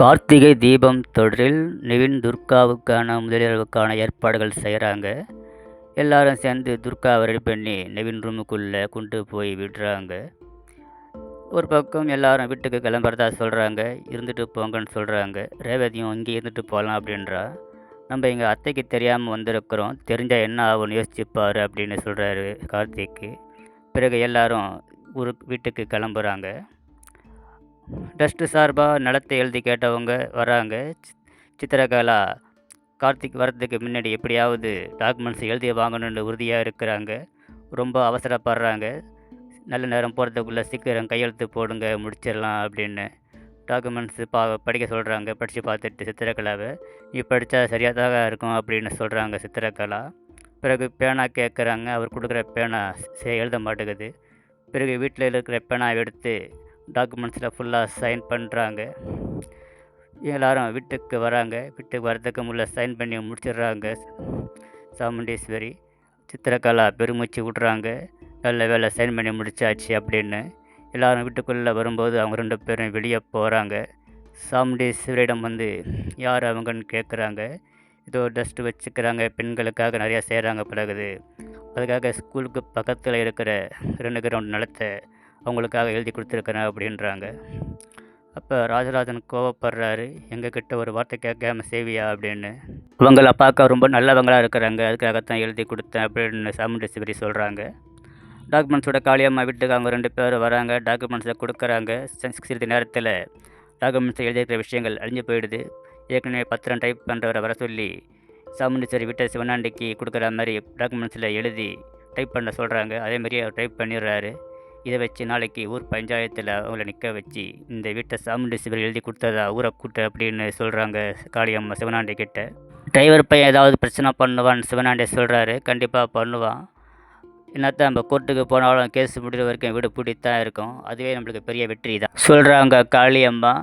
கார்த்திகை தீபம் தொடரில் நிவின் துர்காவுக்கான முதலிரவுக்கான ஏற்பாடுகள் செய்கிறாங்க. எல்லாரும் சேர்ந்து துர்காவை ரெடி பண்ணி நிவின் ரூமுக்குள்ளே கொண்டு போய் விடுறாங்க. ஒரு பக்கம் எல்லாரும் வீட்டுக்கு கிளம்புறதா சொல்கிறாங்க இருந்துட்டு போங்கன்னு சொல்கிறாங்க ரேவதியும் இங்கே இருந்துட்டு போகலாம் அப்படின்றா. நம்ம எங்கள் அத்தைக்கு தெரியாமல் வந்திருக்கிறோம். தெரிஞ்சால் என்ன ஆகும்னு யோசிச்சுப்பார் அப்படின்னு சொல்கிறாரு கார்த்திக்கு. பிறகு எல்லாரும் ஊருக்கு வீட்டுக்கு கிளம்புறாங்க. டஸ்ட்டு சார்பாக நிலத்தை எழுதி கேட்டவங்க வராங்க. சி- சித்திரகலா கார்த்திக் வரதுக்கு முன்னாடி எப்படியாவது டாக்குமெண்ட்ஸ் எழுதி வாங்கணும்னு உறுதியாக இருக்கிறாங்க. ரொம்ப அவசரப்படுறாங்க. நல்ல நேரம் போகிறதுக்குள்ளே சீக்கிரம் கையெழுத்து போடுங்க முடிச்சிடலாம் அப்படின்னு டாக்குமெண்ட்ஸு பா படிக்க சொல்கிறாங்க படித்து பார்த்துட்டு சித்திரகலாவை நீ படித்தா சரியாக தான் இருக்கும் அப்படின்னு சொல்கிறாங்க சித்திரகலா. பிறகு பேனா கேட்குறாங்க அவர் கொடுக்குற பேனா எழுத மாட்டேங்குது. பிறகு வீட்டில் இருக்கிற பேனா எடுத்து டாக்குமெண்ட்ஸில் ஃபுல்லாக சைன் பண்ணுறாங்க எல்லாரும் வீட்டுக்கு வராங்க. வீட்டுக்கு வரதுக்கு முன்னே சைன் பண்ணி முடிச்சிடுறாங்க. சாமுண்டீஸ்வரி சித்திரகலா பெருமூச்சு விட்றாங்க. நல்ல வேலை சைன் பண்ணி முடிச்சாச்சு அப்படின்னு. எல்லோரும் வீட்டுக்குள்ளே வரும்போது அவங்க ரெண்டு பேரும் வெளியே போகிறாங்க சாமுண்டீஸ்வரியிடம் வந்து யார் அவங்கன்னு கேட்குறாங்க ஏதோ டஸ்ட்டு வச்சுக்கிறாங்க. பெண்களுக்காக நிறையா செய்கிறாங்க பிறகுது அதுக்காக ஸ்கூலுக்கு பக்கத்தில் இருக்கிற ரெண்டு கிரவுண்ட் நிலத்தை அவங்களுக்காக எழுதி கொடுத்துருக்குறேன் அப்படின்றாங்க. அப்போ ராஜராஜன் கோவப்படுறாரு எங்ககிட்ட ஒரு வார்த்தை கேட்காம சேவியா? அப்படின்னு. இவங்களை பார்க்க ரொம்ப நல்லவங்களாக இருக்கிறாங்க அதுக்காகத்தான் எழுதி கொடுத்தேன் அப்படின்னு சாமுண்டேஸ்வரி சொல்கிறாங்க டாக்குமெண்ட்ஸோட காளியம்மா வீட்டுக்கு அவங்க ரெண்டு பேரும் வராங்க டாக்குமெண்ட்ஸை கொடுக்குறாங்க. சிறிது நேரத்தில் டாக்குமெண்ட்ஸை எழுதியிருக்கிற விஷயங்கள் அழிஞ்சு போயிடுது. ஏற்கனவே பத்திரம் டைப் பண்ணுறவரை வர சொல்லி சாமுண்டீஸ்வரி வீட்டை சிவனாண்டிக்கு கொடுக்குற மாதிரி டாக்குமெண்ட்ஸில் எழுதி டைப் பண்ண சொல்கிறாங்க அதேமாதிரி அவர் டைப் பண்ணிடுறாரு. இதை வச்சு நாளைக்கு ஊர் பஞ்சாயத்தில் அவங்கள நிற்க வச்சு இந்த வீட்டை சாமுண்டீஸ்வரி எழுதி கொடுத்ததா ஊரை கூட்ட அப்படின்னு சொல்கிறாங்க காளியம்மா சிவனாண்டி கிட்ட. டிரைவர் பையன் ஏதாவது பிரச்சனை பண்ணுவான்னு சிவனாண்டி சொல்கிறாரு கண்டிப்பாக பண்ணுவான். என்னத்தான் நம்ம கோர்ட்டுக்கு போனாலும் கேஸ் முடிகிற வரைக்கும் வீடு பூட்டித்தான் இருக்கும். அதுவே நம்மளுக்கு பெரிய வெற்றி தான் சொல்கிறாங்க காளியம்மா.